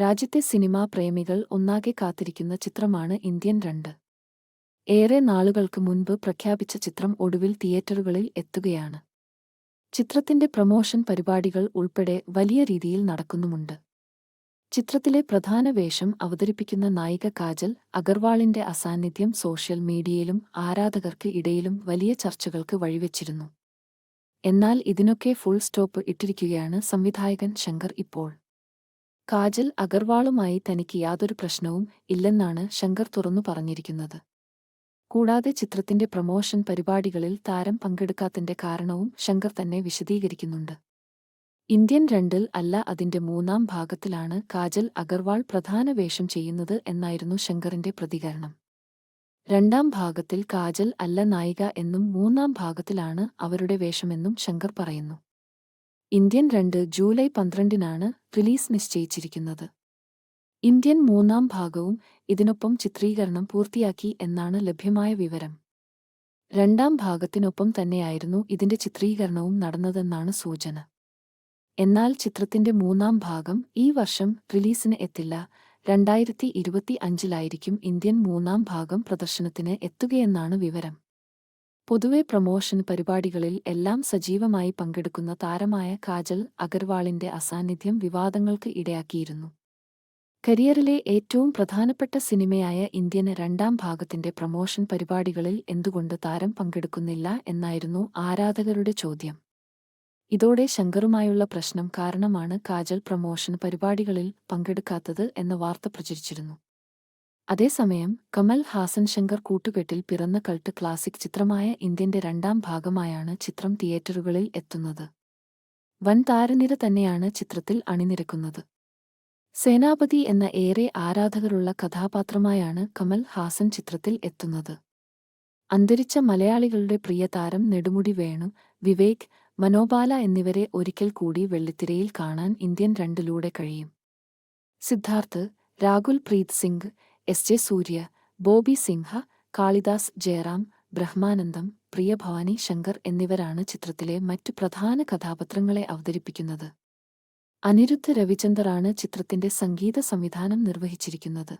രാജ്യത്തെ സിനിമാ പ്രേമികൾ ഒന്നാകെ കാത്തിരിക്കുന്ന ചിത്രമാണ് ഇന്ത്യൻ രണ്ട്. ഏറെ നാളുകൾക്ക് മുൻപ് പ്രഖ്യാപിച്ച ചിത്രം ഒടുവിൽ തിയേറ്ററുകളിൽ എത്തുകയാണ്. ചിത്രത്തിന്റെ പ്രമോഷൻ പരിപാടികൾ ഉൾപ്പെടെ വലിയ രീതിയിൽ നടക്കുന്നുമുണ്ട്. ചിത്രത്തിലെ പ്രധാന വേഷം അവതരിപ്പിക്കുന്ന നായിക കാജൽ അഗർവാളിന്റെ അസാന്നിധ്യം സോഷ്യൽ മീഡിയയിലും ആരാധകർക്ക് ഇടയിലും വലിയ ചർച്ചകൾക്ക് വഴിവെച്ചിരുന്നു. എന്നാൽ ഇതിനൊക്കെ ഫുൾ സ്റ്റോപ്പ് ഇട്ടിരിക്കുകയാണ് സംവിധായകൻ ശങ്കർ ഇപ്പോൾ. കാജൽ അഗർവാളുമായി തനിക്ക് യാതൊരു പ്രശ്നവും ഇല്ലെന്നാണ് ശങ്കർ തുറന്നു പറഞ്ഞിരിക്കുന്നത്. കൂടാതെ ചിത്രത്തിന്റെ പ്രമോഷൻ പരിപാടികളിൽ താരം പങ്കെടുക്കാത്തതിന്റെ കാരണവും ശങ്കർ തന്നെ വിശദീകരിക്കുന്നുണ്ട്. ഇന്ത്യൻ രണ്ടിൽ അല്ല അതിന്റെ മൂന്നാം ഭാഗത്തിലാണ് കാജൽ അഗർവാൾ പ്രധാന വേഷം ചെയ്യുന്നത് എന്നായിരുന്നു ശങ്കറിന്റെ പ്രതികരണം. രണ്ടാം ഭാഗത്തിൽ കാജൽ അല്ല നായിക എന്നും മൂന്നാം ഭാഗത്തിലാണ് അവരുടെ വേഷമെന്നും ശങ്കർ പറയുന്നു. ഇന്ത്യൻ രണ്ട് ജൂലൈ പന്ത്രണ്ടിനാണ് റിലീസ് നിശ്ചയിച്ചിരിക്കുന്നത്. ഇന്ത്യൻ മൂന്നാം ഭാഗവും ഇതിനൊപ്പം ചിത്രീകരണം പൂർത്തിയാക്കി എന്നാണ് ലഭ്യമായ വിവരം. രണ്ടാം ഭാഗത്തിനൊപ്പം തന്നെയായിരുന്നു ഇതിന്റെ ചിത്രീകരണവും നടന്നതെന്നാണ് സൂചന. എന്നാൽ ചിത്രത്തിന്റെ മൂന്നാം ഭാഗം ഈ വർഷം റിലീസിന് എത്തില്ല. രണ്ടായിരത്തി ഇരുപത്തി അഞ്ചിലായിരിക്കും ഇന്ത്യൻ മൂന്നാം ഭാഗം പ്രദർശനത്തിന് എത്തുകയെന്നാണ് വിവരം. പൊതുവെ പ്രമോഷൻ പരിപാടികളിൽ എല്ലാം സജീവമായി പങ്കെടുക്കുന്ന താരമായ കാജൽ അഗർവാളിന്റെ അസാന്നിധ്യം വിവാദങ്ങൾക്ക് ഇടയാക്കിയിരുന്നു. കരിയറിലെ ഏറ്റവും പ്രധാനപ്പെട്ട സിനിമയായ ഇന്ത്യന് രണ്ടാം ഭാഗത്തിന്റെ പ്രമോഷൻ പരിപാടികളിൽ എന്തുകൊണ്ട് താരം പങ്കെടുക്കുന്നില്ല എന്നായിരുന്നു ആരാധകരുടെ ചോദ്യം. ഇതോടെ ശങ്കറുമായുള്ള പ്രശ്നം കാരണമാണ് കാജൽ പ്രമോഷൻ പരിപാടികളിൽ പങ്കെടുക്കാത്തത് എന്ന വാർത്ത പ്രചരിച്ചിരുന്നു. അതേസമയം കമൽ ഹാസൻ ശങ്കർ കൂട്ടുകെട്ടിൽ പിറന്ന കൾട്ട് ക്ലാസിക് ചിത്രമായ ഇന്ത്യന്റെ രണ്ടാം ഭാഗമായാണ് ചിത്രം തിയേറ്ററുകളിൽ എത്തുന്നത്. വൻ താരനിര തന്നെയാണ് ചിത്രത്തിൽ അണിനിരക്കുന്നത്. സേനാപതി എന്ന ഏറെ ആരാധകരുള്ള കഥാപാത്രമായാണ് കമൽ ഹാസൻ ചിത്രത്തിൽ എത്തുന്നത്. അന്തരിച്ച മലയാളികളുടെ പ്രിയ താരം നെടുമുടി വേണു വിവേക് മനോബാല എന്നിവരെ ഒരിക്കൽ കൂടി വെള്ളിത്തിരയിൽ കാണാൻ ഇന്ത്യൻ രണ്ടിലൂടെ കഴിയും. സിദ്ധാർത്ഥ് രാഹുൽ പ്രീത് സിംഗ് എസ് ജെ സൂര്യ ബോബി സിംഹ കാളിദാസ് ജയറാം ബ്രഹ്മാനന്ദം പ്രിയ ഭവാനി ശങ്കർ എന്നിവരാണ് ചിത്രത്തിലെ മറ്റു പ്രധാന കഥാപാത്രങ്ങളെ അവതരിപ്പിക്കുന്നത്. അനിരുദ്ധ രവിചന്ദറാണ് ചിത്രത്തിന്റെ സംഗീത സംവിധാനം നിർവഹിച്ചിരിക്കുന്നത്.